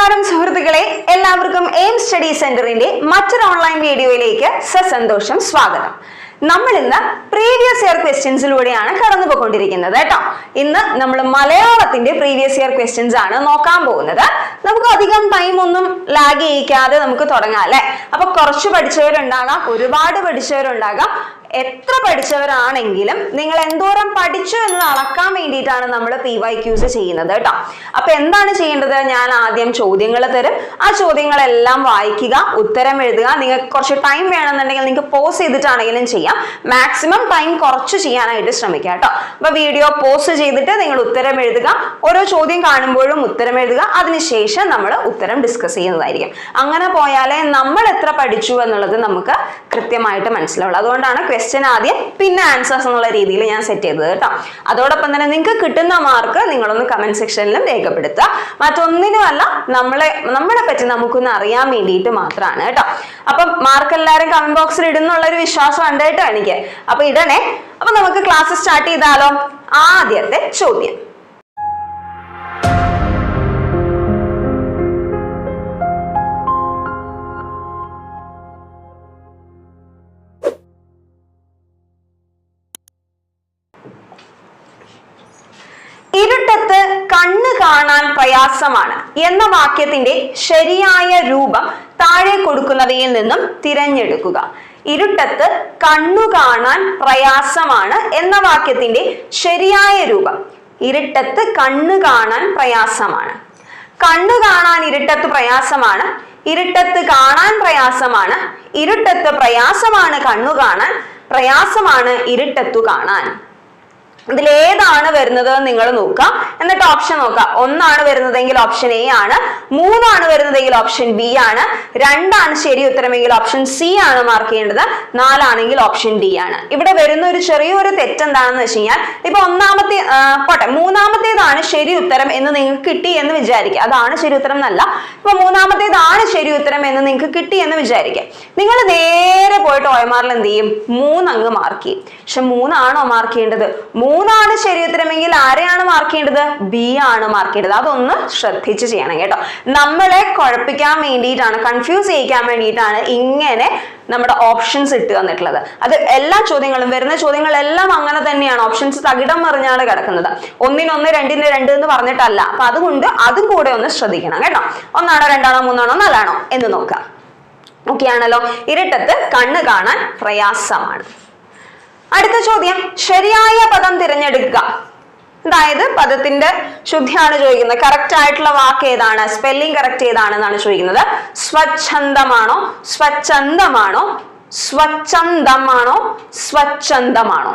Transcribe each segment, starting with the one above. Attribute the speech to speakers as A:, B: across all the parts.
A: നമസ്കാരം സുഹൃത്തുക്കളെ. എല്ലാവർക്കും എയിം സ്റ്റഡി സെന്ററിന്റെ മറ്റൊരു ഓൺലൈൻ വീഡിയോയിലേക്ക് സസന്തോഷം സ്വാഗതം. നമ്മൾ ഇന്ന് പ്രീവിയസ് ഇയർ ക്വസ്റ്റ്യൻസിലൂടെയാണ് കടന്നുപോയിക്കൊണ്ടിരിക്കുന്നത് കേട്ടോ. ഇന്ന് നമ്മൾ മലയാളത്തിന്റെ പ്രീവിയസ് ഇയർ ക്വസ്റ്റ്യൻസ് ആണ് നോക്കാൻ പോകുന്നത്. നമുക്ക് അധികം ടൈം ഒന്നും ലാഗ് ചെയ്യിക്കാതെ നമുക്ക് തുടങ്ങാം അല്ലെ? അപ്പൊ കുറച്ച് പഠിച്ചവരുണ്ടാകാം ഒരുപാട് പഠിച്ചവരുണ്ടാകാം. എത്ര പഠിച്ചവരാണെങ്കിലും നിങ്ങൾ എന്തോരം പഠിച്ചു എന്ന് അളക്കാൻ വേണ്ടിയിട്ടാണ് നമ്മൾ പി വൈ ക്യൂസ് ചെയ്യുന്നത് കേട്ടോ. അപ്പൊ എന്താണ് ചെയ്യേണ്ടത്? ഞാൻ ആദ്യം ചോദ്യങ്ങൾ തരും. ആ ചോദ്യങ്ങളെല്ലാം വായിക്കുക ഉത്തരം എഴുതുക. നിങ്ങൾക്ക് കുറച്ച് ടൈം വേണമെന്നുണ്ടെങ്കിൽ നിങ്ങൾക്ക് പോസ് ചെയ്തിട്ടാണെങ്കിലും ചെയ്യാം. മാക്സിമം ടൈം കുറച്ച് ചെയ്യാനായിട്ട് ശ്രമിക്കുക കേട്ടോ. അപ്പൊ വീഡിയോ പോസ് ചെയ്തിട്ട് നിങ്ങൾ ഉത്തരം എഴുതുക. ഓരോ ചോദ്യം കാണുമ്പോഴും ഉത്തരം എഴുതുക. അതിനുശേഷം നമ്മൾ ഉത്തരം ഡിസ്കസ് ചെയ്യുന്നതായിരിക്കും. അങ്ങനെ പോയാലേ നമ്മൾ എത്ര പഠിച്ചു എന്നുള്ളത് നമുക്ക് കൃത്യമായിട്ട് മനസ്സിലാവുള്ളൂ. അതുകൊണ്ടാണ് ക്വസ്റ്റ്യൻ ആദ്യം പിന്നെ ആൻസേഴ്സ് എന്നുള്ള രീതിയിൽ ഞാൻ സെറ്റ് ചെയ്തത് കേട്ടോ. അതോടൊപ്പം തന്നെ നിങ്ങൾക്ക് കിട്ടുന്ന മാർക്ക് നിങ്ങളൊന്ന് കമന്റ് സെക്ഷനിലും രേഖപ്പെടുത്തുക. മറ്റൊന്നിനുമല്ല നമ്മളെ നമ്മളെ പറ്റി നമുക്കൊന്ന് അറിയാൻ വേണ്ടിയിട്ട് മാത്രമാണ് കേട്ടോ. അപ്പം മാർക്ക് എല്ലാവരും കമന്റ് ബോക്സിൽ ഇടുന്നുള്ള ഒരു വിശ്വാസം ഉണ്ട് കേട്ടോ എനിക്ക്. അപ്പൊ ഇടണേ. അപ്പൊ നമുക്ക് ക്ലാസ് സ്റ്റാർട്ട് ചെയ്താലോ? ആദ്യത്തെ ചോദ്യം. കാണാൻ പ്രയാസമാണ്. എന്ന വാക്യത്തിന്റെ ശരിയായ രൂപം താഴെ കൊടുക്കുന്നവയിൽ നിന്നും തിരഞ്ഞെടുക്കുക. ഇരുട്ടത്ത് കണ്ണു കാണാൻ പ്രയാസമാണ് എന്ന വാക്യത്തിന്റെ ശരിയായ രൂപം. ഇരുട്ടത്ത് കണ്ണു കാണാൻ പ്രയാസമാണ്. കണ്ണു കാണാൻ ഇരുട്ടത്ത് പ്രയാസമാണ്. ഇരുട്ടത്ത് കാണാൻ പ്രയാസമാണ്. ഇരുട്ടത്ത് പ്രയാസമാണ് കണ്ണു കാണാൻ. പ്രയാസമാണ് ഇരുട്ടത്തു കാണാൻ. ഇതിൽ ഏതാണ് വരുന്നത് നിങ്ങൾ നോക്കുക. എന്നിട്ട് ഓപ്ഷൻ നോക്കുക. ഒന്നാണ് വരുന്നതെങ്കിൽ ഓപ്ഷൻ എ ആണ്. മൂന്നാണ് വരുന്നതെങ്കിൽ ഓപ്ഷൻ ബി ആണ്. രണ്ടാണ് ശരി ഉത്തരമെങ്കിൽ ഓപ്ഷൻ സി ആണ് മാർക്ക് ചെയ്യേണ്ടത്. നാലാണെങ്കിൽ ഓപ്ഷൻ ഡി ആണ്. ഇവിടെ വരുന്ന ഒരു ചെറിയൊരു തെറ്റ് എന്താണെന്ന് വെച്ച് കഴിഞ്ഞാൽ ഇപ്പൊ ഒന്നാമത്തെ പോട്ടെ മൂന്നാമത്തേതാണ് ശരി ഉത്തരം എന്ന് നിങ്ങൾക്ക് കിട്ടി എന്ന് വിചാരിക്കുക. അതാണ് ശരി ഉത്തരം എന്നല്ല. ഇപ്പൊ മൂന്നാമത്തേതാണ് ശരി ഉത്തരം എന്ന് നിങ്ങൾക്ക് കിട്ടി എന്ന് വിചാരിക്കുക. നിങ്ങൾ നേരെ പോയിട്ട് ഒയമാറിൽ എന്ത് ചെയ്യും? മൂന്നങ്ങ് മാർക്ക് ചെയ്യും. പക്ഷെ മൂന്നാണോ മാർക്ക് ചെയ്യേണ്ടത്? മൂന്നാണ് ശരി ഉത്തരമെങ്കിൽ ആരെയാണ് മാർക്ക് ചെയ്യേണ്ടത്? ബി ആണ് മാർക്ക് ചെയ്യേണ്ടത്. അതൊന്ന് ശ്രദ്ധിച്ച് ചെയ്യണം കേട്ടോ. നമ്മളെ കുഴപ്പിക്കാൻ വേണ്ടിയിട്ടാണ് കൺഫ്യൂസ് ചെയ്യിക്കാൻ വേണ്ടിയിട്ടാണ് ഇങ്ങനെ നമ്മുടെ ഓപ്ഷൻസ് ഇട്ട് തന്നിട്ടുള്ളത്. അത് എല്ലാ ചോദ്യങ്ങളും വരുന്ന ചോദ്യങ്ങളെല്ലാം അങ്ങനെ തന്നെയാണ്. ഓപ്ഷൻസ് തകിടം മറിഞ്ഞാണ് കിടക്കുന്നത്. ഒന്നിനൊന്ന് രണ്ടിന് രണ്ട് എന്ന് പറഞ്ഞിട്ടല്ല. അപ്പൊ അതുകൊണ്ട് അതും കൂടെ ഒന്ന് ശ്രദ്ധിക്കണം കേട്ടോ. ഒന്നാണോ രണ്ടാണോ മൂന്നാണോ നാലാണോ എന്ന് നോക്കാം. ഓക്കെ ആണല്ലോ? ഇരുട്ടത്ത് കണ്ണ് കാണാൻ പ്രയാസമാണ്. അടുത്ത ചോദ്യം ശരിയായ പദം തിരഞ്ഞെടുക്കുക. അതായത് പദത്തിന്റെ ശുദ്ധിയാണ് ചോദിക്കുന്നത്. കറക്റ്റ് ആയിട്ടുള്ള വാക്ക് ഏതാണ്? സ്പെല്ലിംഗ് കറക്റ്റ് ഏതാണെന്നാണ് ചോദിക്കുന്നത്. സ്വച്ഛന്തമാണോ സ്വച്ഛന്തമാണോ സ്വച്ഛന്തമാണോ സ്വച്ഛന്തമാണോ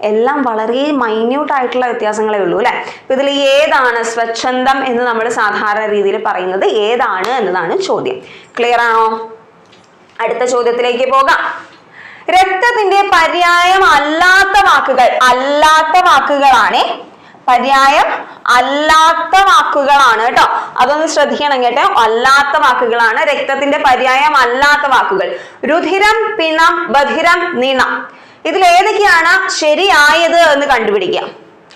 A: എല്ലാം വളരെ മൈന്യൂട്ട് ആയിട്ടുള്ള വ്യത്യാസങ്ങളേ ഉള്ളൂ അല്ലെ? ഇതിൽ ഏതാണ് സ്വച്ഛന്തം എന്ന് നമ്മൾ സാധാരണ രീതിയിൽ പറയുന്നത്? ഏതാണ് എന്നതാണ് ചോദ്യം. ക്ലിയർ ആണോ? അടുത്ത ചോദ്യത്തിലേക്ക് പോകാം. രക്തത്തിന്റെ പര്യായം അല്ലാത്ത വാക്കുകൾ അല്ലാത്ത വാക്കുകളാണ് പര്യായം അല്ലാത്ത വാക്കുകളാണ് കേട്ടോ. അതൊന്ന് ശ്രദ്ധിക്കണം കേട്ടോ. അല്ലാത്ത വാക്കുകളാണ് രക്തത്തിന്റെ പര്യായം അല്ലാത്ത വാക്കുകൾ. രുധിരം പിണം ബധിരം നിണം. ഇതിൽ ഏതൊക്കെയാണ് ശരിയായത് എന്ന് കണ്ടുപിടിക്കാം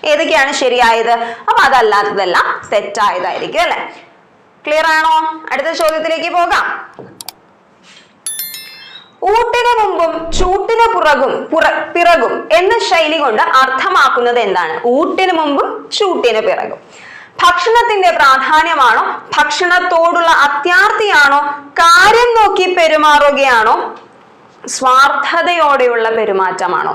A: ഏതൊക്കെയാണ് ശരിയായത്? അപ്പൊ അതല്ലാത്തതെല്ലാം സെറ്റായതായിരിക്കും അല്ലെ? ക്ലിയർ ആണോ? അടുത്ത ചോദ്യത്തിലേക്ക് പോകാം. ഊട്ടിന് മുമ്പും ചൂട്ടിന് പുറകും പുറ പിറകും എന്ന ശൈലി കൊണ്ട് അർത്ഥമാക്കുന്നത് എന്താണ്? ഊട്ടിന് മുമ്പും ചൂട്ടിന് പിറകും. ഭക്ഷണത്തിന്റെ പ്രാധാന്യമാണോ? ഭക്ഷണത്തോടുള്ള അത്യാർത്തിയാണോ കാര്യം നോക്കി പെരുമാറുകയാണോ? സ്വാർത്ഥതയോടെയുള്ള പെരുമാറ്റമാണോ?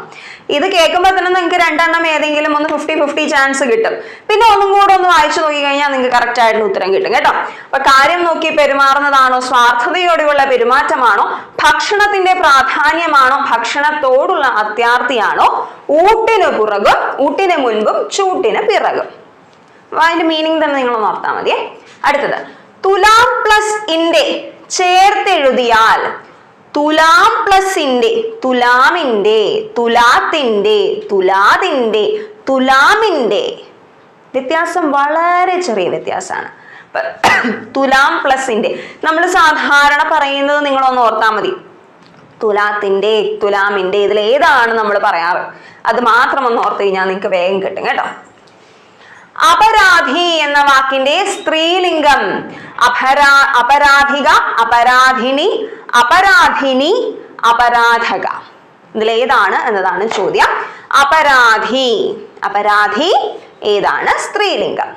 A: ഇത് കേൾക്കുമ്പോൾ തന്നെ നിങ്ങൾക്ക് രണ്ടെണ്ണം ഏതെങ്കിലും ഒന്ന് ഫിഫ്റ്റി ഫിഫ്റ്റി ചാൻസ് കിട്ടും. പിന്നെ ഒന്നും കൂടെ ഒന്ന് വായിച്ചു നോക്കി കഴിഞ്ഞാൽ നിങ്ങൾക്ക് കറക്റ്റ് ആയിട്ടുള്ള ഉത്തരം കിട്ടും കേട്ടോ. അപ്പൊ കാര്യം നോക്കി പെരുമാറുന്നതാണോ? സ്വാർത്ഥതയോടെയുള്ള പെരുമാറ്റമാണോ? ഭക്ഷണത്തിന്റെ പ്രാധാന്യമാണോ? ഭക്ഷണത്തോടുള്ള അത്യാർത്തിയാണോ ഊട്ടിന് പുറകും ഊട്ടിന് മുൻപും ചൂട്ടിന് പിറകും. അതിന്റെ മീനിങ് തന്നെ നിങ്ങൾ ഓർത്താൽ മതിയേ. അടുത്തത്. തുലാം പ്ലസ് ഇന്റെ ചേർത്തെഴുതിയാൽ തുലാം പ്ലസിന്റെ തുലാമിന്റെ തുലാത്തിന്റെ തുലാതിന്റെ തുലാമിന്റെ വ്യത്യാസം വളരെ ചെറിയ വ്യത്യാസമാണ്. തുലാം പ്ലസിന്റെ നമ്മൾ സാധാരണ പറയുന്നത് നിങ്ങളൊന്ന് ഓർത്താൽ മതി. തുലാത്തിന്റെ തുലാമിന്റെ ഇതിൽ ഏതാണ് നമ്മൾ പറയാറ്? അത് മാത്രം ഒന്ന് ഓർത്ത് കഴിഞ്ഞാൽ നിങ്ങൾക്ക് വേഗം കിട്ടും കേട്ടോ. അപരാധി എന്ന വാക്കിന്റെ സ്ത്രീലിംഗം. അപരാ അപരാധിക അപരാധിനി അപരാധിനി അപരാധക. ഇതിലേതാണ് എന്നതാണ് ചോദ്യം. അപരാധി അപരാധി ഏതാണ്? സ്ത്രീലിംഗം.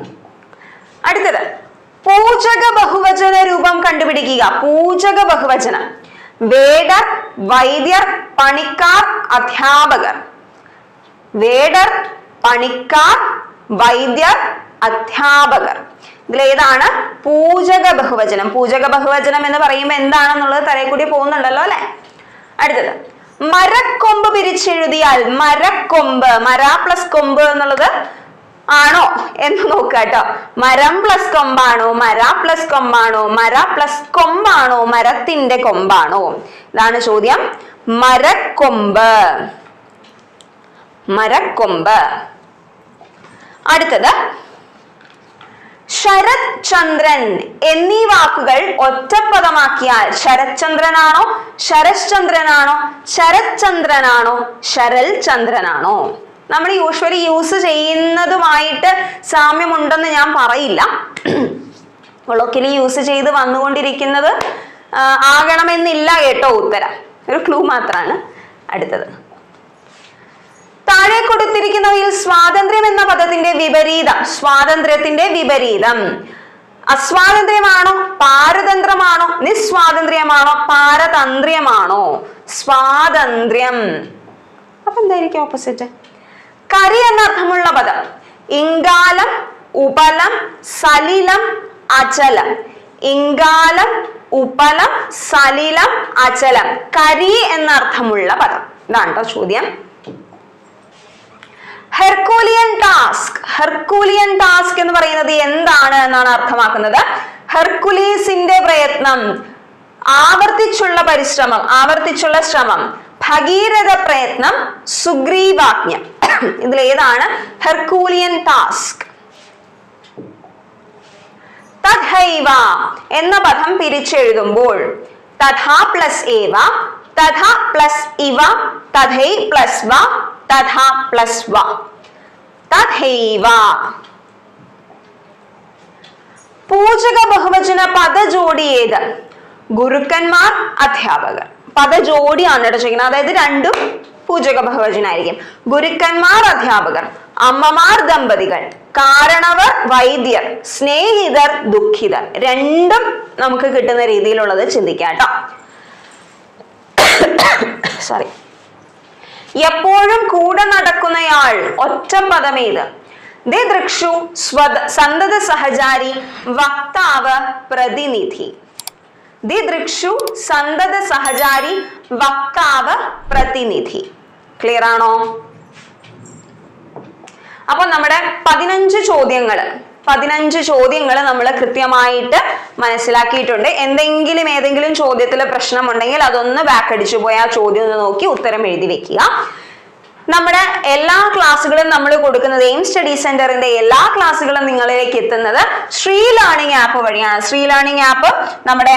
A: അടുത്തത്. പൂജക ബഹുവചന രൂപം കണ്ടുപിടിക്കുക. പൂജക ബഹുവചനം. വേടർ വൈദ്യർ പണിക്കാർ അധ്യാപകർ. വേടർ പണിക്കാർ വൈദ്യർ അധ്യാപകർ. ഇതിലേതാണ് പൂജക ബഹുവചനം. പൂജക ബഹുവചനം എന്ന് പറയുമ്പോൾ എന്താണെന്നുള്ളത് തലയിൽ കൂടി പോകുന്നുണ്ടല്ലോ അല്ലെ? അടുത്തത്. മരക്കൊമ്പ് പിരിച്ചെഴുതിയാൽ മരക്കൊമ്പ് മര പ്ലസ് കൊമ്പ് എന്നുള്ളത് ആണോ എന്ന് നോക്കുക കേട്ടോ. മരം പ്ലസ് കൊമ്പാണോ മര പ്ലസ് കൊമ്പാണോ മര പ്ലസ് കൊമ്പാണോ മരത്തിന്റെ കൊമ്പാണോ? ഇതാണ് ചോദ്യം. മരക്കൊമ്പ്. മരക്കൊമ്പ്. അടുത്തത്. ശരത് ചന്ദ്രൻ എന്നീ വാക്കുകൾ ഒറ്റപ്പദമാക്കിയാൽ ശരത് ചന്ദ്രനാണോ ശരശ്ചന്ദ്രനാണോ ശരത് ചന്ദ്രനാണോ ശരൽ ചന്ദ്രനാണോ നമ്മൾ യൂഷ്വലി യൂസ് ചെയ്യുന്നതുമായിട്ട് സാമ്യമുണ്ടെന്ന് ഞാൻ പറയില്ല. കൊളോക്കിലി യൂസ് ചെയ്ത് വന്നുകൊണ്ടിരിക്കുന്നത് ആകണമെന്നില്ല കേട്ടോ ഉത്തരം. ഒരു ക്ലൂ മാത്രമാണ് അടുത്തത്. താഴെ കൊടുത്തിരിക്കുന്നവയിൽ സ്വാതന്ത്ര്യം എന്ന പദത്തിന്റെ വിപരീതം. സ്വാതന്ത്ര്യത്തിന്റെ വിപരീതം. അസ്വാതന്ത്ര്യമാണോ? പാരതന്ത്രമാണോ? നിസ്വാതന്ത്ര്യമാണോ? പാരതന്ത്ര്യമാണോ? സ്വാതന്ത്ര്യം. അപ്പൊ എന്തായിരിക്കും ഓപ്പോസിറ്റ് കരി എന്നർത്ഥമുള്ള പദം. ഇംഗാലം ഉപലം സലിലം അചലം. ഇംഗാലം ഉപലം സലിലം അചലം. കരി എന്നർത്ഥമുള്ള പദം. ഇതാണ് ചോദ്യം. Herculean task. ഹെർക്കൂലിയൻ ടാസ്ക് എന്ന് പറയുന്നത് എന്താണ് എന്നാണ് അർത്ഥമാക്കുന്നത്? ഹെർക്കുലീസിന്റെ പ്രയത്നം ആവർത്തിച്ചുള്ള പരിശ്രമം ആവർത്തിച്ചുള്ള ശ്രമം ഭഗീരഥ പ്രയത്നം സുഗ്രീവാജ്ഞ. ഇതിൽ ഏതാണ്? Herculean task. തഥൈവ എന്ന പദം പിരിച്ചെഴുതുമ്പോൾ തഥാ പ്ലസ് ഏവ തഥ പ്ലസ് ഇവ തഥൈ പ്ലസ് വ തഥ പ്ലസ് വ. തഥൈവ. പൂജക ബഹുവചന പദജോടി ഏത് ഗുരുക്കന്മാർ അധ്യാപകർ. പദജോഡിയാണ് കേട്ടോ ചോദിക്കുന്നത്. അതായത് രണ്ടും പൂജക ബഹുവചനായിരിക്കും. ഗുരുക്കന്മാർ അധ്യാപകർ. അമ്മമാർ ദമ്പതികൾ. കാരണവർ വൈദ്യർ. സ്നേഹിതർ ദുഃഖിതർ. രണ്ടും നമുക്ക് കിട്ടുന്ന രീതിയിലുള്ളത് ചിന്തിക്കാം കേട്ടോ. സോറി എപ്പോഴും കൂടെ നടക്കുന്നയാൾ ഒറ്റ പദമേത്. ദൃക്ഷു സ്വത സന്തത സഹചാരി വക്താവ് പ്രതിനിധി. ദൃക്ഷു സന്തത സഹചാരി വക്താവ് പ്രതിനിധി. ക്ലിയർ ആണോ? അപ്പൊ നമ്മുടെ പതിനഞ്ച് ചോദ്യങ്ങൾ പതിനഞ്ച് ചോദ്യങ്ങൾ നമ്മൾ കൃത്യമായിട്ട് മനസ്സിലാക്കിയിട്ടുണ്ട്. എന്തെങ്കിലും ഏതെങ്കിലും ചോദ്യത്തിൽ പ്രശ്നമുണ്ടെങ്കിൽ അതൊന്ന് ബാക്ക് അടിച്ചു പോയി ആ ചോദ്യം ഒന്ന് നോക്കി ഉത്തരം എഴുതി വെക്കുക. നമ്മുടെ എല്ലാ ക്ലാസ്സുകളും നമ്മൾ കൊടുക്കുന്നത് എയിം സ്റ്റഡി സെന്ററിന്റെ എല്ലാ ക്ലാസ്സുകളും നിങ്ങളിലേക്ക് എത്തുന്നത് ശ്രീ ലേണിംഗ് ആപ്പ് വഴിയാണ്. ശ്രീ ലേണിംഗ് ആപ്പ് നമ്മുടെ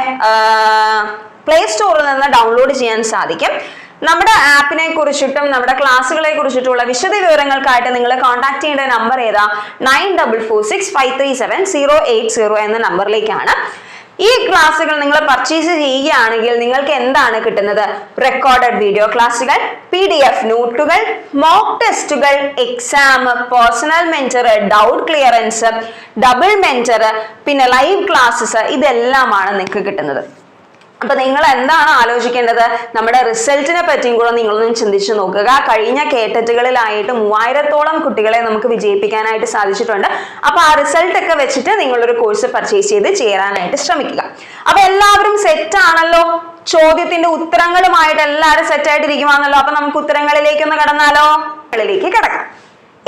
A: പ്ലേ സ്റ്റോറിൽ നിന്ന് ഡൗൺലോഡ് ചെയ്യാൻ സാധിക്കും. നമ്മുടെ ആപ്പിനെ കുറിച്ചിട്ടും നമ്മുടെ ക്ലാസ്സുകളെ കുറിച്ചിട്ടുള്ള വിശദ വിവരങ്ങൾക്കായിട്ട് നിങ്ങൾ കോൺടാക്ട് ചെയ്യേണ്ട നമ്പർ ഏതാ? Nine double four six five three seven zero eight zero എന്ന നമ്പറിലേക്കാണ് ഈ ക്ലാസ്സുകൾ നിങ്ങൾ പർച്ചേസ് ചെയ്യുകയാണെങ്കിൽ നിങ്ങൾക്ക് എന്താണ് കിട്ടുന്നത്? റെക്കോർഡഡ് വീഡിയോ ക്ലാസ്സുകൾ പി ഡി എഫ് നോട്ടുകൾ മോക്ക് ടെസ്റ്റുകൾ exam personal mentor doubt clearance double mentor പിന്നെ ലൈവ് ക്ലാസ്സസ് ഇതെല്ലാമാണ് നിങ്ങൾക്ക് കിട്ടുന്നത്. അപ്പൊ നിങ്ങൾ എന്താണ് ആലോചിക്കേണ്ടത്? നമ്മുടെ റിസൾട്ടിനെ പറ്റിയും കൂടെ നിങ്ങളൊന്നും ചിന്തിച്ചു നോക്കുക. കഴിഞ്ഞ കേട്ടറ്റുകളിലായിട്ട് മൂവായിരത്തോളം കുട്ടികളെ നമുക്ക് വിജയിപ്പിക്കാനായിട്ട് സാധിച്ചിട്ടുണ്ട്. അപ്പൊ ആ റിസൾട്ട് ഒക്കെ വെച്ചിട്ട് നിങ്ങളൊരു കോഴ്സ് പർച്ചേസ് ചെയ്ത് ചേരാനായിട്ട് ശ്രമിക്കുക. അപ്പൊ എല്ലാവരും സെറ്റ് ആണല്ലോ? ചോദ്യത്തിന്റെ ഉത്തരങ്ങളുമായിട്ട് എല്ലാവരും സെറ്റ് ആയിട്ടിരിക്കുവാണല്ലോ. അപ്പൊ നമുക്ക് ഉത്തരങ്ങളിലേക്ക് ഒന്ന് കടന്നാലോ കിടക്കാം.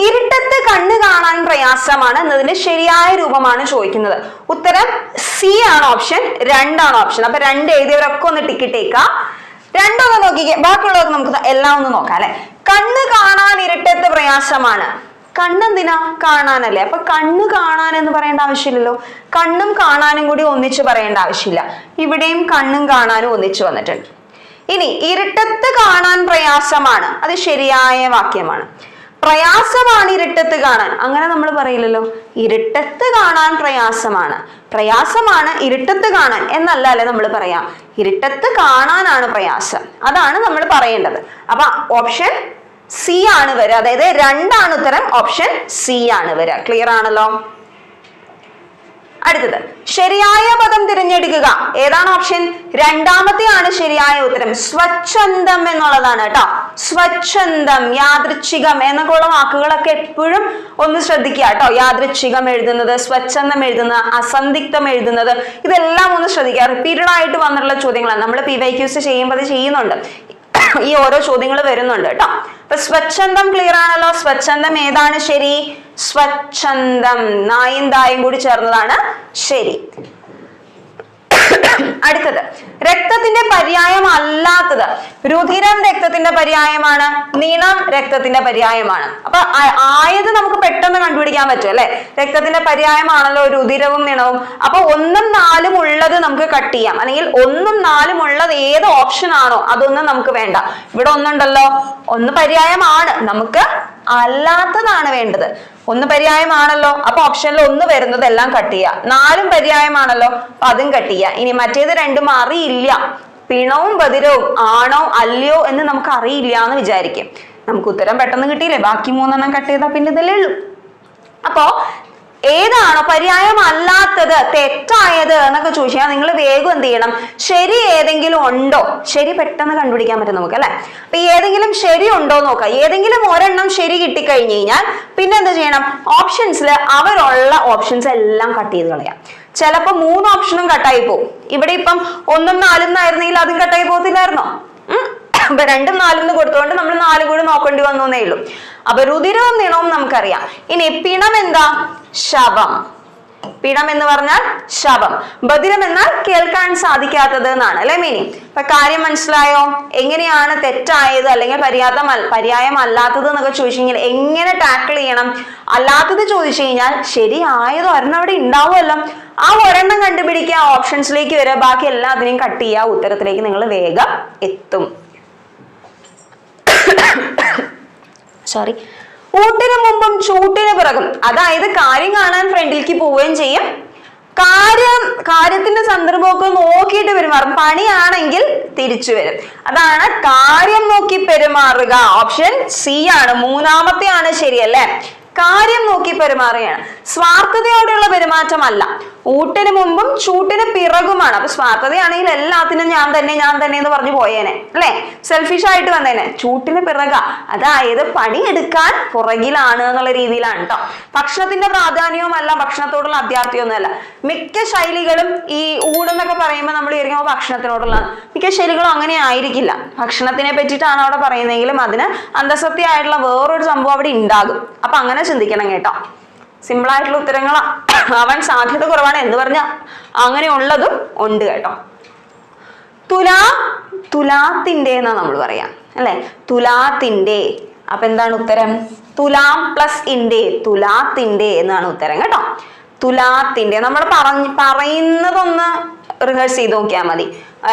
A: ഇരുട്ടത്ത് കണ്ണ് കാണാൻ പ്രയാസമാണ് എന്നതിന്റെ ശരിയായ രൂപമാണ് ചോദിക്കുന്നത്. ഉത്തരം സി ആണ് ഓപ്ഷൻ രണ്ടാണ് ഓപ്ഷൻ അപ്പൊ രണ്ട് എഴുതിയവരൊക്കെ ഒന്ന് ടിക്കറ്റേക്ക രണ്ടൊന്ന് നോക്കിക്കേ. ബാക്കിയുള്ളവർക്ക് നമുക്ക് എല്ലാം ഒന്ന് നോക്കാം അല്ലെ? കണ്ണ് കാണാൻ ഇരുട്ടത്ത് പ്രയാസമാണ്. കണ്ണെന്തിനാ കാണാനല്ലേ? അപ്പൊ കണ്ണ് കാണാൻ എന്ന് പറയേണ്ട ആവശ്യമില്ലല്ലോ. കണ്ണും കാണാനും കൂടി ഒന്നിച്ച് പറയേണ്ട ആവശ്യമില്ല. ഇവിടെയും കണ്ണും കാണാനും ഒന്നിച്ച് വന്നിട്ടുണ്ട്. ഇനി ഇരുട്ടത്ത് കാണാൻ പ്രയാസമാണ്. അത് ശരിയായ വാക്യമാണ്. പ്രയാസമാണ് ഇരുട്ടത്ത് കാണാൻ. അങ്ങനെ നമ്മൾ പറയില്ലല്ലോ. ഇരുട്ടത്ത് കാണാൻ പ്രയാസമാണ്. പ്രയാസമാണ് ഇരുട്ടത്ത് കാണാൻ എന്നല്ല അല്ലെ നമ്മൾ പറയാം. ഇരുട്ടത്ത് കാണാനാണ് പ്രയാസം. അതാണ് നമ്മൾ പറയേണ്ടത്. അപ്പൊ ഓപ്ഷൻ സി ആണ് വരിക അതായത് രണ്ടാണ് ഉത്തരം. ഓപ്ഷൻ സി ആണ് വരിക ക്ലിയർ ആണല്ലോ? അടുത്തത്. ശരിയായ പദം തിരഞ്ഞെടുക്കുക. ഏതാണ് ഓപ്ഷൻ രണ്ടാമത്തെയാണ് ശരിയായ ഉത്തരം. സ്വച്ഛന്തം എന്നുള്ളതാണ് കേട്ടോ. സ്വച്ഛന്തം യാദൃച്ഛികം എന്നൊക്കെയുള്ള വാക്കുകളൊക്കെ എപ്പോഴും ഒന്ന് ശ്രദ്ധിക്കുക കേട്ടോ. യാദൃച്ഛികം എഴുതുന്നത് സ്വച്ഛന്തം എഴുതുന്നത് അസന്ധിഗ്ധം എഴുതുന്നത് ഇതെല്ലാം ഒന്ന് ശ്രദ്ധിക്കുക. റിപ്പീറ്റഡ് ആയിട്ട് വന്നിട്ടുള്ള ചോദ്യങ്ങളാണ്. നമ്മൾ പി വൈ ക്യൂസ് ചെയ്യുമ്പോൾ അത് ചെയ്യുന്നുണ്ട്. ഈ ഓരോ ചോദ്യങ്ങൾ വരുന്നുണ്ട് കേട്ടോ അപ്പൊ സ്വച്ഛന്തം ക്ലിയർ ആണല്ലോ. സ്വച്ഛന്തം ഏതാണ് ശരി? സ്വച്ഛന്തം നായും തായും കൂടി ചേർന്നതാണ് ശരി. അടുത്തത്. രക്തത്തിന്റെ പര്യായം അല്ലാത്തത്. രുധിരം രക്തത്തിന്റെ പര്യായമാണ് നീളം രക്തത്തിന്റെ പര്യായമാണ്. അപ്പൊ ആയത് നമുക്ക് പെട്ടെന്ന് കണ്ടുപിടിക്കാൻ പറ്റും അല്ലെ? രക്തത്തിന്റെ പര്യായമാണല്ലോ രുധിരവും നീളവും അപ്പൊ ഒന്നും നാലും ഉള്ളത് നമുക്ക് കട്ട് ചെയ്യാം. അല്ലെങ്കിൽ ഒന്നും നാലും ഉള്ളത് ഏത് ഓപ്ഷൻ ആണോ അതൊന്നും നമുക്ക് വേണ്ട. ഇവിടെ ഒന്നുണ്ടല്ലോ. ഒന്ന് പര്യായമാണ്. നമുക്ക് അല്ലാത്തതാണ് വേണ്ടത്. ഒന്ന് പര്യായമാണല്ലോ. അപ്പൊ ഓപ്ഷനിൽ ഒന്ന് വരുന്നത് എല്ലാം കട്ട് ചെയ്യുക നാലും പര്യായമാണല്ലോ അപ്പൊ അതും കട്ട് ചെയ്യുക ഇനി മറ്റേത് രണ്ടും അറിയില്ല. പിണവും ബദിരവും ആണോ അല്ലയോ എന്ന് നമുക്ക് അറിയില്ല എന്ന് വിചാരിക്കും. നമുക്ക് ഉത്തരം പെട്ടെന്ന് കിട്ടിയില്ലേ? ബാക്കി മൂന്നെണ്ണം കട്ട് ചെയ്താൽ പിന്നെ ഇതല്ലേ ഉള്ളൂ. അപ്പോ ഏതാണോ പര്യായമല്ലാത്തത് തെറ്റായത് എന്നൊക്കെ ചോദിച്ചാൽ നിങ്ങൾ വേഗം എന്ത് ചെയ്യണം? ശരി ഏതെങ്കിലും ഉണ്ടോ? ശരി പെട്ടെന്ന് കണ്ടുപിടിക്കാൻ പറ്റും നമുക്ക് അല്ലെ? അപ്പൊ ഏതെങ്കിലും ശരി ഉണ്ടോ നോക്കാം. ഏതെങ്കിലും ഒരെണ്ണം ശരി കിട്ടിക്കഴിഞ്ഞു കഴിഞ്ഞാൽ പിന്നെ എന്ത് ചെയ്യണം? ഓപ്ഷൻസിൽ അവരുള്ള ഓപ്ഷൻസ് എല്ലാം കട്ട് ചെയ്ത് കളയാം. ചിലപ്പോ മൂന്ന് ഓപ്ഷനും കട്ടായി പോകും ഇവിടെ ഇപ്പം ഒന്നും നാലും എന്നായിരുന്നെങ്കിൽ അതും കട്ടായി പോകത്തില്ലായിരുന്നോ. അപ്പൊ രണ്ടും നാലും കൊടുത്തുകൊണ്ട് നമ്മൾ നാലും കൂടി നോക്കേണ്ടി വന്നു എന്നേ ഉള്ളൂ. അപ്പൊ രുതിരവും നിണവും നമുക്കറിയാം. ഇനി പിണം എന്താ? ശവം. പിണം എന്ന് പറഞ്ഞാൽ ശവം. ബദിരം എന്നാൽ കേൾക്കാൻ സാധിക്കാത്തത് എന്നാണ് അല്ലെ മീനിങ് അപ്പൊ കാര്യം മനസ്സിലായോ? എങ്ങനെയാണ് തെറ്റായത് അല്ലെങ്കിൽ പര്യാപ്തം പര്യായം അല്ലാത്തത് എന്നൊക്കെ ചോദിച്ചു കഴിഞ്ഞാൽ എങ്ങനെ ടാക്കിൾ ചെയ്യണം? അല്ലാത്തത് ചോദിച്ചു കഴിഞ്ഞാൽ ശരിയായത് ഒരെണ്ണം അവിടെ ഉണ്ടാവുമല്ലോ. ആ ഒരെണ്ണം കണ്ടുപിടിക്കുക ഓപ്ഷൻസിലേക്ക് വരിക ബാക്കി എല്ലാത്തിനെയും കട്ട് ചെയ്യുക ഉത്തരത്തിലേക്ക് നിങ്ങൾ വേഗം എത്തും. സോറി ഊട്ടിന് മുമ്പും ചൂട്ടിന് പിറകും. അതായത് കാര്യം കാണാൻ ഫ്രണ്ടിലേക്ക് പോവുകയും ചെയ്യും. കാര്യം കാര്യത്തിന്റെ സന്ദർഭമൊക്കെ നോക്കിയിട്ട് പെരുമാറും പണിയാണെങ്കിൽ തിരിച്ചു വരും. അതാണ് കാര്യം നോക്കി പെരുമാറുക. ഓപ്ഷൻ സി ആണ്. മൂന്നാമത്തെ ആണ് ശരിയല്ലേ? കാര്യം നോക്കി പെരുമാറുകയാണ്. സ്വാർത്ഥതയോടെയുള്ള പെരുമാറ്റമല്ല. ഊട്ടിന് മുമ്പും ചൂട്ടിന് പിറകുമാണ്. അപ്പൊ സ്വാർത്ഥതയാണെങ്കിൽ എല്ലാത്തിനും ഞാൻ തന്നെ ഞാൻ തന്നെ എന്ന് പറഞ്ഞു പോയേനെ. അല്ലെ? സെൽഫിഷ് ആയിട്ട് വന്നേനെ. ചൂട്ടിന് പിറക. അതായത് പണിയെടുക്കാൻ പുറകിലാണ് എന്നുള്ള രീതിയിലാണ് കേട്ടോ ഭക്ഷണത്തിന്റെ പ്രാധാന്യവുമല്ല ഭക്ഷണത്തോടുള്ള അഭ്യർത്ഥിയൊന്നുമല്ല മിക്ക ശൈലികളും ഈ ഊടെന്നൊക്കെ പറയുമ്പോൾ നമ്മൾ ഇരിക്കുമ്പോൾ ഭക്ഷണത്തിനോടുള്ള മിക്ക ശൈലികളും അങ്ങനെ ആയിരിക്കില്ല. ഭക്ഷണത്തിനെ പറ്റിയിട്ടാണ് അവിടെ പറയുന്നതെങ്കിലും അതിന് അന്തസത്യമായിട്ടുള്ള വേറൊരു സംഭവം അവിടെ ഉണ്ടാകും. അപ്പൊ അങ്ങനെ ചിന്തിക്കണം കേട്ടോ. സിമ്പിൾ ആയിട്ടുള്ള ഉത്തരങ്ങൾ ആവാൻ സാധ്യത കുറവാണ് എന്ന് പറഞ്ഞാൽ അങ്ങനെയുള്ളതും ഉണ്ട് കേട്ടോ. തുലാ തുലാത്തിന്റെ എന്നാ നമ്മൾ പറയാം അല്ലെ? തുലാത്തിന്റെ. അപ്പൊ എന്താണ് ഉത്തരം? തുലാം പ്ലസ് ഇന്റെ തുലാത്തിന്റെ എന്നാണ് ഉത്തരം കേട്ടോ. തുലാത്തിന്റെ. നമ്മൾ പറഞ്ഞ് പറയുന്നതൊന്ന് റിഹേഴ്സ് ചെയ്ത് നോക്കിയാൽ മതി.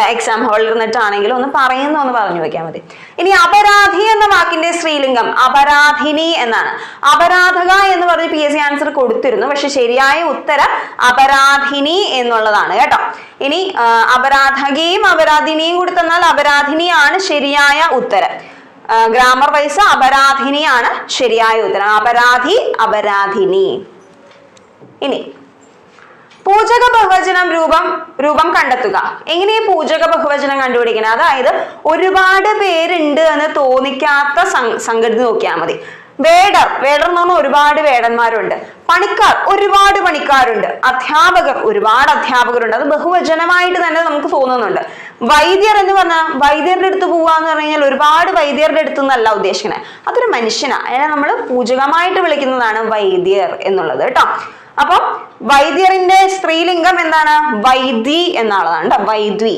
A: എക്സാം ഹാളിൽ ഇരുന്നിട്ടാണെങ്കിലും ഒന്ന് പറയുന്ന ഒന്ന് പറഞ്ഞു വെക്കാൻ മതി. ഇനി അപരാധി എന്ന വാക്കിന്റെ സ്ത്രീലിംഗം അപരാധിനി എന്നാണ്. അപരാധക എന്ന് പറഞ്ഞ് പി എസ് സി ആൻസർ കൊടുത്തിരുന്നു. പക്ഷെ ശരിയായ ഉത്തരം അപരാധിനി എന്നുള്ളതാണ് കേട്ടോ. ഇനി അപരാധകയും അപരാധിനിയും കൂടി തന്നാൽ അപരാധിനിയാണ് ശരിയായ ഉത്തരം. ഗ്രാമർ വൈസ് അപരാധിനിയാണ് ശരിയായ ഉത്തരം. അപരാധി അപരാധിനി. ഇനി പൂജക ബഹുവചനം രൂപം രൂപം കണ്ടെത്തുക. എങ്ങനെ ഈ പൂജക ബഹുവചനം കണ്ടുപിടിക്കണം? അതായത് ഒരുപാട് പേരുണ്ട് എന്ന് തോന്നിക്കാത്ത സംഘടന നോക്കിയാൽ മതി. വേടർ വേടർ എന്ന് പറഞ്ഞാൽ ഒരുപാട് വേടന്മാരുണ്ട്. പണിക്കാർ ഒരുപാട് പണിക്കാരുണ്ട്. അധ്യാപകർ ഒരുപാട് അധ്യാപകരുണ്ട്. അത് ബഹുവചനമായിട്ട് തന്നെ നമുക്ക് തോന്നുന്നുണ്ട്. വൈദ്യർ എന്ന് പറഞ്ഞാൽ വൈദ്യരുടെ അടുത്ത് പോവുക എന്ന് പറഞ്ഞു കഴിഞ്ഞാൽ ഒരുപാട് വൈദ്യരുടെ അടുത്ത് നിന്നല്ല ഉദ്ദേശിക്കുന്നത് അതൊരു മനുഷ്യനാണ് അതിനെ നമ്മൾ പൂജകമായിട്ട് വിളിക്കുന്നതാണ് വൈദ്യർ എന്നുള്ളത് കേട്ടോ. അപ്പം വൈദ്യറിന്റെ സ്ത്രീലിംഗം എന്താണ്? വൈദ്യി ട്ടോ. വൈദ്വി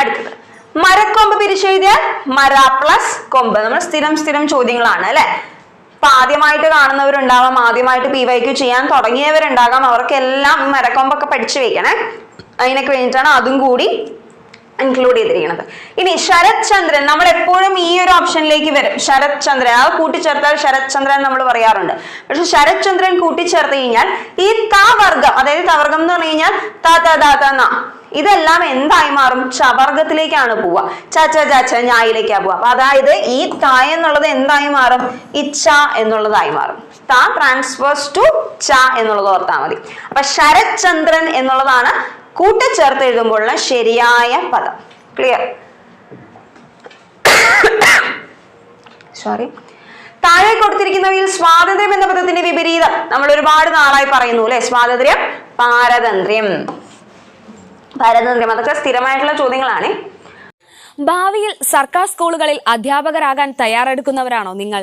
A: അടുത്തത്. മരക്കൊമ്പ് പിരിച്ചെഴുതിയാൽ മര പ്ലസ് കൊമ്പ്. നമ്മൾ സ്ഥിരം സ്ഥിരം ചോദ്യങ്ങളാണ് അല്ലെ? ഇപ്പൊ ആദ്യമായിട്ട് കാണുന്നവരുണ്ടാവാം ആദ്യമായിട്ട് പി വൈക്ക് ചെയ്യാൻ തുടങ്ങിയവരുണ്ടാകാം. അവർക്കെല്ലാം മരക്കൊമ്പൊക്കെ പഠിച്ചു വെക്കണേ. അതിനൊക്കെ വേണ്ടിയിട്ടാണ് അതും കൂടി ഇൻക്ലൂഡ് ചെയ്തിരിക്കുന്നത് ഇനി ശരത് ചന്ദ്രൻ നമ്മൾ എപ്പോഴും ഈ ഒരു ഓപ്ഷനിലേക്ക് വരും. ശരത് ചന്ദ്രൻ ആ കൂട്ടിച്ചേർത്താൽ ശരത് ചന്ദ്രൻ നമ്മൾ പറയാറുണ്ട്. പക്ഷെ ശരത് ചന്ദ്രൻ കൂട്ടിച്ചേർത്ത് കഴിഞ്ഞാൽ ഈ ത വർഗം അതായത് തവർഗം എന്ന് പറഞ്ഞു കഴിഞ്ഞാൽ ത ന ഇതെല്ലാം എന്തായി മാറും? ചവർഗത്തിലേക്കാണ് പോവുക. ച ച ച ച ഞായിലേക്കാ പോവുക. അപ്പൊ അതായത് ഈ ത എന്നുള്ളത് എന്തായി മാറും? ഇച്ഛ എന്നുള്ളതായി മാറും. ത ട്രാൻസ്ഫേഴ്സ് ടു ച എന്നുള്ളത് ഓർത്താൽ മതി. അപ്പൊ ശരത് ചന്ദ്രൻ എന്നുള്ളതാണ് കൂട്ടിച്ചേർത്ത് എഴുതുമ്പോഴുള്ള ശരിയായ പദം. ക്ലിയർ സോറി താഴെ കൊടുത്തിരിക്കുന്നവയിൽ സ്വാതന്ത്ര്യം എന്ന പദത്തിന്റെ വിപരീതം. നമ്മൾ ഒരുപാട് നാളായി പറയുന്നു അല്ലെ? സ്വാതന്ത്ര്യം പാരതന്ത്ര്യം. പാരതന്ത്ര്യം. അതൊക്കെ സ്ഥിരമായിട്ടുള്ള ചോദ്യങ്ങളാണ്.
B: ഭാവിയിൽ സർക്കാർ സ്കൂളുകളിൽ അധ്യാപകരാകാൻ തയ്യാറെടുക്കുന്നവരാണോ നിങ്ങൾ?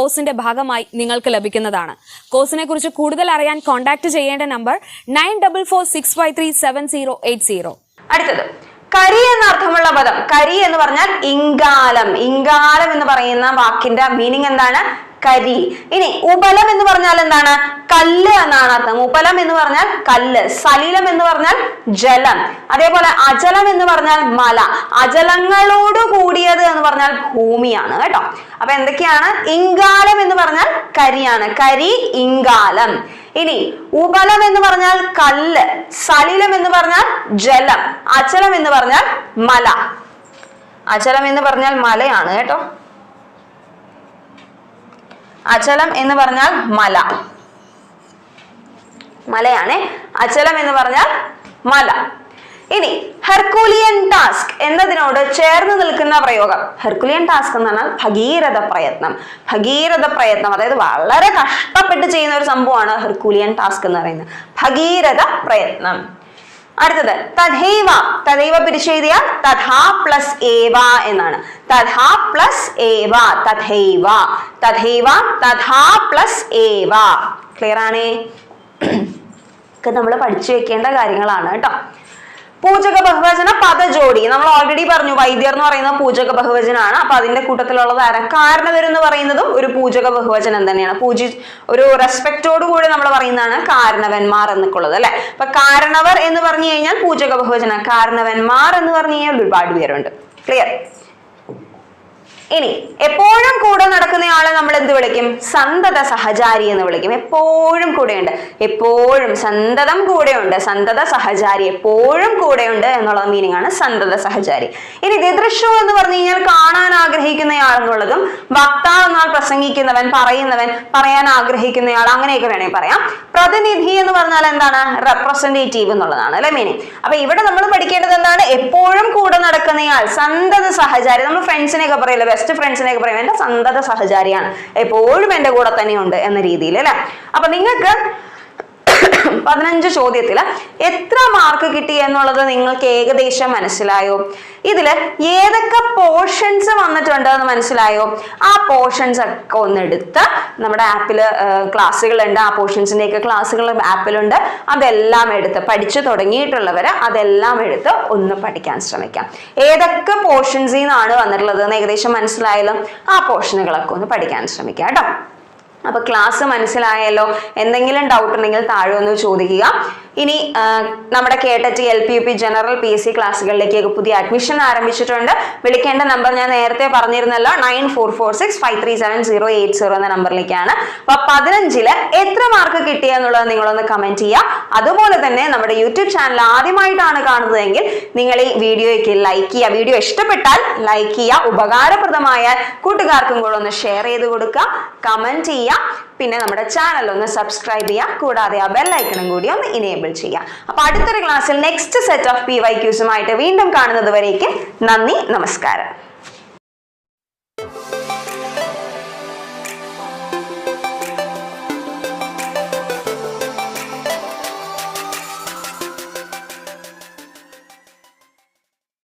B: കോഴ്സിന്റെ ഭാഗമായി നിങ്ങൾക്ക് ലഭിക്കുന്നതാണ്. കോഴ്സിനെ കുറിച്ച് കൂടുതൽ അറിയാൻ കോൺടാക്ട് ചെയ്യേണ്ട number nine double four six five three seven zero eight zero.
A: അടുത്തത് കരി എന്ന അർത്ഥമുള്ള പദം കരി എന്ന് പറഞ്ഞാൽ ഇങ്കാലം. ഇങ്കാലം എന്ന് പറയുന്ന വാക്കിന്റെ മീനിങ് എന്താണ്? കരി ഇനി ഉപലം എന്ന് പറഞ്ഞാൽ എന്താണ് കല്ല് എന്നാണ് അർത്ഥം ഉപലം എന്ന് പറഞ്ഞാൽ കല്ല് സലിലം എന്ന് പറഞ്ഞാൽ ജലം അതേപോലെ അജലം എന്ന് പറഞ്ഞാൽ മല അജലങ്ങളോട് കൂടിയത് എന്ന് പറഞ്ഞാൽ ഭൂമിയാണ് കേട്ടോ അപ്പൊ എന്തൊക്കെയാണ് ഇംഗാലം എന്ന് പറഞ്ഞാൽ കരിയാണ് കരി ഇംഗാലം ഇനി ഉപലം എന്ന് പറഞ്ഞാൽ കല്ല് സലിലം എന്ന് പറഞ്ഞാൽ ജലം അചലം എന്ന് പറഞ്ഞാൽ മല അചലം എന്ന് പറഞ്ഞാൽ മലയാണ് കേട്ടോ അചലം എന്ന് പറഞ്ഞാൽ മല. മലയാണ്. അചലം എന്ന് പറഞ്ഞാൽ മല. ഇനി ഹെർക്കുലിയൻ ടാസ്ക് എന്നതിനോട് ചേർന്ന് നിൽക്കുന്ന പ്രയോഗം. ഹെർക്കുലിയൻ ടാസ്ക് എന്ന് പറഞ്ഞാൽ ഭഗീരഥ പ്രയത്നം. ഭഗീരഥ പ്രയത്നം അതായത് വളരെ കഷ്ടപ്പെട്ട് ചെയ്യുന്ന ഒരു സംഭവമാണ് ഹെർക്കുലിയൻ ടാസ്ക് എന്ന് പറയുന്നത്. ഭഗീരഥ പ്രയത്നം. അടുത്തത് തഥൈവ. തഥൈവ പിരിച്ചെഴുതിയ തഥാ പ്ലസ് ഏവ എന്നാണ്. തഥാ പ്ലസ് ഏവ തഥൈവ. തഥൈവ തഥാ പ്ലസ് ഏവ. ക്ലിയർ ആണേ? ഒക്കെ നമ്മൾ പഠിച്ചു വെക്കേണ്ട കാര്യങ്ങളാണ് കേട്ടോ. പൂജക ബഹുവചന പദജോടി. നമ്മൾ ഓൾറെഡി പറഞ്ഞു വൈദ്യർ എന്ന് പറയുന്നത് പൂജക ബഹുവചനാണ്. അപ്പൊ അതിന്റെ കൂട്ടത്തിലുള്ളത് ആരാ? കാരണവർ എന്ന് പറയുന്നതും ഒരു പൂജക ബഹുവചനം തന്നെയാണ്. പൂജി ഒരു റെസ്പെക്റ്റോട് കൂടി നമ്മൾ പറയുന്നതാണ് കാരണവന്മാർ എന്നൊക്കെ ഉള്ളത് അല്ലെ? അപ്പൊ കാരണവർ എന്ന് പറഞ്ഞു കഴിഞ്ഞാൽ പൂജക ബഹുവചന. കാരണവന്മാർ എന്ന് പറഞ്ഞു കഴിഞ്ഞാൽ ഒരുപാട് പേരുണ്ട്. ക്ലിയർ ഇനി എപ്പോഴും കൂടെ നടക്കുന്നയാളെ നമ്മൾ എന്ത് വിളിക്കും? സന്തത സഹചാരി എന്ന് വിളിക്കും. എപ്പോഴും കൂടെയുണ്ട്. എപ്പോഴും സന്തതം കൂടെയുണ്ട്. സന്തത സഹചാരി എപ്പോഴും കൂടെയുണ്ട് എന്നുള്ള മീനിങ് ആണ് സന്തത സഹചാരി. ഇനി ദിദൃശു എന്ന് പറഞ്ഞു കഴിഞ്ഞാൽ കാണാൻ ആഗ്രഹിക്കുന്നയാൾ എന്നുള്ളതും വക്താവ് എന്നാൽ പ്രസംഗിക്കുന്നവൻ പറയുന്നവൻ പറയാൻ ആഗ്രഹിക്കുന്നയാൾ അങ്ങനെയൊക്കെ വേണമെങ്കിൽ പറയാം. പ്രതിനിധി എന്ന് പറഞ്ഞാൽ എന്താണ്? റെപ്രസെന്റേറ്റീവ് എന്നുള്ളതാണ് അല്ലെ മീനിങ് അപ്പൊ ഇവിടെ നമ്മൾ പഠിക്കേണ്ടത് എന്താണ്? എപ്പോഴും കൂടെ നടക്കുന്നയാൾ സന്തത സഹചാരി. നമ്മൾ ഫ്രണ്ട്സിനെയൊക്കെ പറയില്ല ബെസ്റ്റ് ഫ്രണ്ട്സിനെയൊക്കെ പറയും എന്റെ സന്തത സഹചാരിയാണ്. എപ്പോഴും എന്റെ കൂടെ തന്നെയുണ്ട് എന്ന രീതിയിൽ അല്ലെ? അപ്പൊ നിങ്ങൾക്ക് പതിനഞ്ച് ചോദ്യത്തിൽ എത്ര മാർക്ക് കിട്ടി എന്നുള്ളത് നിങ്ങൾക്ക് ഏകദേശം മനസ്സിലായോ? ഇതിൽ ഏതൊക്കെ പോർഷൻസ് വന്നിട്ടുണ്ട് എന്ന് മനസ്സിലായോ? ആ പോർഷൻസ് ഒക്കെ ഒന്ന് എടുത്ത് നമ്മുടെ ആപ്പിൽ ക്ലാസ്സുകളുണ്ട് ആ പോർഷൻസിന്റെ ഒക്കെ ക്ലാസ്സുകൾ ആപ്പിലുണ്ട് അതെല്ലാം എടുത്ത് പഠിച്ചു തുടങ്ങിയിട്ടുള്ളവര് അതെല്ലാം എടുത്ത് ഒന്ന് പഠിക്കാൻ ശ്രമിക്കാം. ഏതൊക്കെ പോർഷൻസിൽ നിന്നാണ് വന്നിട്ടുള്ളത് ഏകദേശം മനസ്സിലായാലും ആ പോർഷനുകളൊക്കെ ഒന്ന് പഠിക്കാൻ ശ്രമിക്കാം കേട്ടോ. അപ്പൊ ക്ലാസ് മനസ്സിലായല്ലോ. എന്തെങ്കിലും ഡൗട്ട് ഉണ്ടെങ്കിൽ താഴെ ഒന്ന് ചോദിക്കുക. ഇനി നമ്മുടെ കേട്ടറ്റ് L P U P general P S C ക്ലാസ്സുകളിലേക്ക് പുതിയ അഡ്മിഷൻ ആരംഭിച്ചിട്ടുണ്ട്. വിളിക്കേണ്ട നമ്പർ ഞാൻ നേരത്തെ പറഞ്ഞിരുന്നല്ലോ nine four four six five three seven zero eight zero എന്ന നമ്പറിലേക്കാണ് അപ്പൊ പതിനഞ്ചിൽ എത്ര മാർക്ക് കിട്ടിയ എന്നുള്ളത് നിങ്ങളൊന്ന് കമന്റ് ചെയ്യുക. അതുപോലെ തന്നെ നമ്മുടെ യൂട്യൂബ് ചാനൽ ആദ്യമായിട്ടാണ് കാണുന്നതെങ്കിൽ നിങ്ങൾ ഈ വീഡിയോയ്ക്ക് ലൈക്ക് ചെയ്യുക. വീഡിയോ ഇഷ്ടപ്പെട്ടാൽ ലൈക്ക് ചെയ്യുക. ഉപകാരപ്രദമായാൽ കൂട്ടുകാർക്കും കൂടെ ഒന്ന് ഷെയർ ചെയ്ത് കൊടുക്കുക. കമന്റ് ചെയ്യുക. പിന്നെ നമ്മുടെ ചാനൽ ഒന്ന് സബ്സ്ക്രൈബ് ചെയ്യുക കൂടാതെ ആ ബെല്ലൈക്കണും കൂടി ഒന്ന് ഇനേബിൾ ചെയ്യുക അപ്പൊ അടുത്തൊരു ക്ലാസ്സിൽ next set of P Y ക്യൂസുമായിട്ട് വീണ്ടും കാണുന്നത് വരേക്കും നന്ദി നമസ്കാരം.